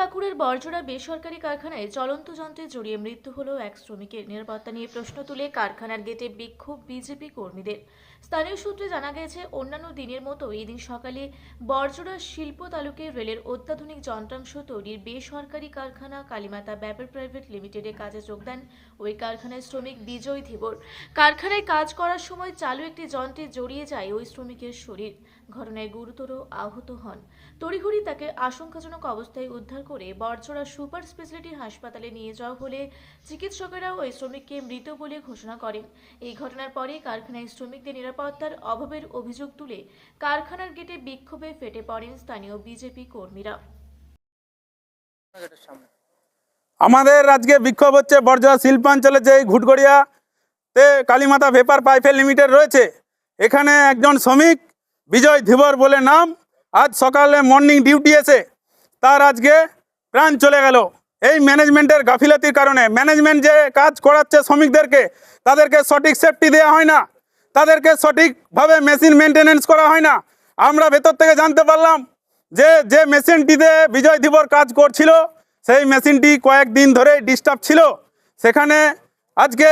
বাঁকুড়ের বরজোড়া বেসরকারি কারখানায় চলন্ত যন্ত্রে জড়িয়ে মৃত্যু হলো এক শ্রমিকের নিরাপত্তা নিয়ে প্রশ্ন তুলে কারখানার গেটে বিক্ষোভ বিজেপি কর্মীদের। স্থানীয় সূত্রে জানা গেছে, অন্যান্য দিনের মতো এই দিন সকালে বরজোড়া শিল্প তালুকে রেলের অত্যাধুনিক যন্ত্রাংশ তৈরির বেসরকারি কারখানা কালীমাতা ব্যাপার প্রাইভেট লিমিটেডে কাজে যোগ দেন ওই কারখানার শ্রমিক বিজয় ধীবর। কারখানায় কাজ করার সময় চালু একটি যন্ত্রে জড়িয়ে যায় ওই শ্রমিকের শরীর। ঘটনায় গুরুতর আহত হন। তড়িঘড়ি তাকে আশঙ্কাজনক অবস্থায় উদ্ধার করে বরজোড়া সুপার স্পেশালিটি হাসপাতালে নিয়ে যাওয়া হলে চিকিৎসকেরা ওই শ্রমিককে মৃত বলে ঘোষণা করেন। এই ঘটনার পরে কারখানায় শ্রমিকদের নিরাপত্তার অভাবের অভিযোগ তুলে কারখানার গেটে বিক্ষোভে ফেটে পড়েন স্থানীয় বিজেপি কর্মীরা। আমাদের আজকে বিক্ষোভ হচ্ছে বর্জা শিল্পাঞ্চলে যে ঘুটগড়িয়াতে কালীমাতা ভেপার পাইপের লিমিটেড রয়েছে। এখানে একজন শ্রমিক বিজয় ধীবর বলে নাম। আজ সকালে মর্নিং ডিউটি এসে তার আজকে প্রাণ চলে গেল। এই ম্যানেজমেন্টের গাফিলতির কারণে ম্যানেজমেন্ট যে কাজ করাচ্ছে শ্রমিকদেরকে, তাদেরকে সঠিক সেফটি দেওয়া হয় না। তাদেরকে সঠিকভাবে মেশিন মেনটেনেন্স করা হয় না। আমরা ভেতর থেকে জানতে পারলাম যে যে মেশিনটিতে বিজয় ধীবর কাজ করছিল, সেই মেশিনটি কয়েকদিন ধরে ডিস্টার্ব ছিল। সেখানে আজকে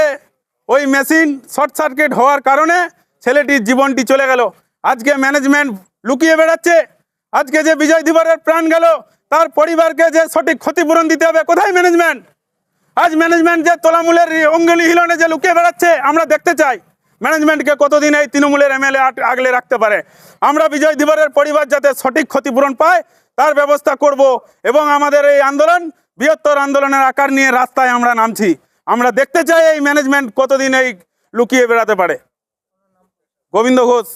ওই মেশিন শর্ট সার্কিট হওয়ার কারণে ছেলেটির জীবনটি চলে গেল। আজকে ম্যানেজমেন্ট লুকিয়ে বেড়াচ্ছে। আজকে যে বিজয় ধীবরের প্রাণ গেল, তার পরিবারকে যে সঠিক ক্ষতিপূরণ দিতে হবে, কোথায় ম্যানেজমেন্ট আজ ম্যানেজমেন্ট যে তোলামূলের অঙ্গুলি হিলনে যে লুকিয়ে বেড়াচ্ছে, আমরা দেখতে চাই। ম্যানেজমেন্টকে কতদিন এই তৃণমূলের এমএলএ আগলে রাখতে পারে? আমরা বিজয় দিবরের পরিবার যাতে সঠিক ক্ষতিপূরণ পায়, তার ব্যবস্থা করব এবং আমাদের এই আন্দোলন, বৃহত্তর আন্দোলনের আকার নিয়ে রাস্তায় আমরা নামছি। আমরা দেখতে চাই এই ম্যানেজমেন্ট কতদিন এই লুকিয়ে বেড়াতে পারে। গোবিন্দ ঘোষ।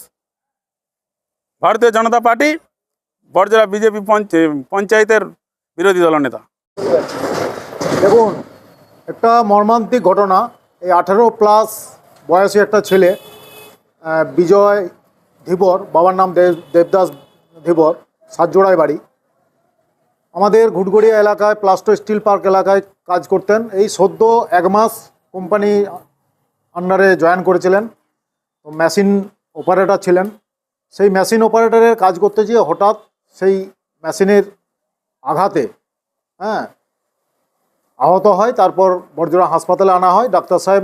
ভারতীয় জনতা পার্টি বরজরা বিজেপি পঞ্চায়েতের বিরোধী দলনেতা দেখুন, একটা মর্মান্তিক ঘটনা, এই আঠারো প্লাস বয়সী একটা ছেলে বিজয় ধীবর, বাবার নাম দেব, দেবদাস ধীবর, সাতজোড়ায় বাড়ি। আমাদের ঘুটগড়িয়া এলাকায়, প্লাস্টো স্টিল পার্ক এলাকায় কাজ করতেন। এই সদ্য এক মাস কোম্পানি আন্ডারে জয়েন করেছিলেন। মেশিন অপারেটর ছিলেন। সেই মেশিন অপারেটরের কাজ করতে গিয়ে হঠাৎ সেই মেশিনের আঘাতে হ্যাঁ আহত হয়, তারপর বর্জরা হাসপাতালে আনা হয়, ডাক্তার সাহেব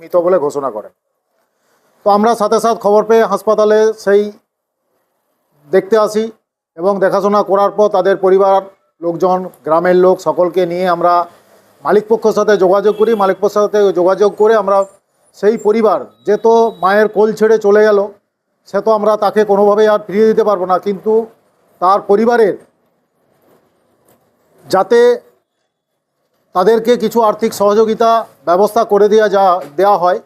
মৃত বলে ঘোষণা করেন। তো আমরা সাথে সাথে খবর পেয়ে হাসপাতালে সেই দেখতে আসি এবং দেখাশোনা করার পর তাদের পরিবার, লোকজন, গ্রামের লোক সকলকে নিয়ে আমরা মালিক পক্ষের সাথে যোগাযোগ করি। মালিক পক্ষের সাথে যোগাযোগ করে আমরা সেই পরিবার, যে তো মায়ের কোল ছেড়ে চলে গেল সে তো আমরা তাকে কোনোভাবেই আর ফিরিয়ে দিতে পারব না। কিন্তু তার পরিবারের যাতে তাদেরকে কিছু আর্থিক সহযোগিতা ব্যবস্থা করে দেওয়া যা দেওয়া হয়,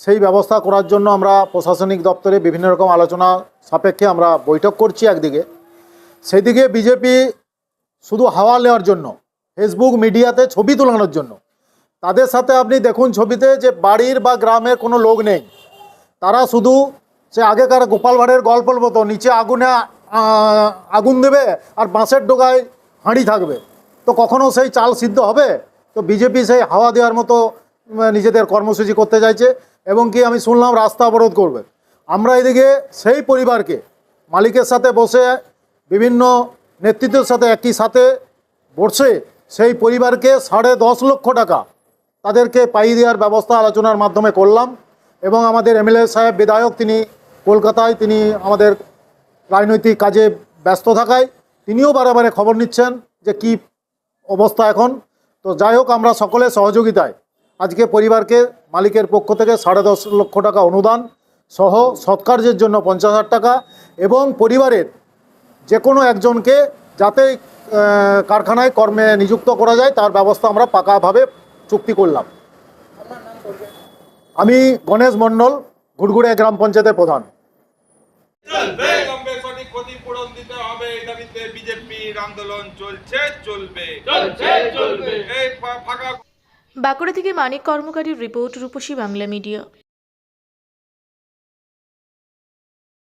সেই ব্যবস্থা করার জন্য আমরা প্রশাসনিক দপ্তরে বিভিন্ন রকম আলোচনা সাপেক্ষে আমরা বৈঠক করছি একদিকে। সেদিকে বিজেপি শুধু হাওয়া নেওয়ার জন্য, ফেসবুক মিডিয়াতে ছবি তোলানোর জন্য। তাদের সাথে আপনি দেখুন ছবিতে যে বাড়ির বা গ্রামের কোনো লোক নেই, তারা শুধু সে আগেকার গোপাল ভাঁড়ের গল্পের মতো নিচে আগুনে আগুন দেবে আর বাঁশের ডোগায় হাঁড়ি থাকবে। তো কখনো সেই চাল সিদ্ধ হবে? তো বিজেপি সেই হাওয়া দেওয়ার মতো নিজেদের কর্মসূচি করতে চাইছে এবং কি আমি শুনলাম রাস্তা অবরোধ করবে। আমরা এদিকে সেই পরিবারকে, মালিকের সাথে বসে, বিভিন্ন নেতৃত্বের সাথে একই সাথে বসে সেই পরিবারকে সাড়ে দশ লক্ষ টাকা তাদেরকে পাই দেওয়ার ব্যবস্থা আলোচনার মাধ্যমে করলাম এবং আমাদের এমএলএ সাহেব, বিধায়ক, তিনি কলকাতায় তিনি আমাদের রাজনৈতিক কাজে ব্যস্ত থাকায় তিনিও বারে খবর নিচ্ছেন যে কি অবস্থা এখন। তো যাই হোক, আমরা সকলে সহযোগিতায় আজকে পরিবারকে মালিকের পক্ষ থেকে সাড়ে দশ লক্ষ টাকা অনুদান সহ সৎকার্যের জন্য পঞ্চাশ হাজার টাকা এবং পরিবারের যে কোনো একজনকে যাতে কারখানায় কর্মে নিযুক্ত করা যায়, তার ব্যবস্থা আমরা পাকাভাবে চুক্তি করলাম। আমি গণেশ মণ্ডল ঘুটঘুড়ে গ্রাম পঞ্চায়েতের প্রধান। ক্ষতিপূরণ দিতে হবে। এই দাবিতে বিজেপির আন্দোলন চলছে চলবে। চলছে চলবে। এই ফা- ফাঁকা বাঁকুড়া থেকে মানিক কর্মকারীর রিপোর্ট রূপসী বাংলা মিডিয়া।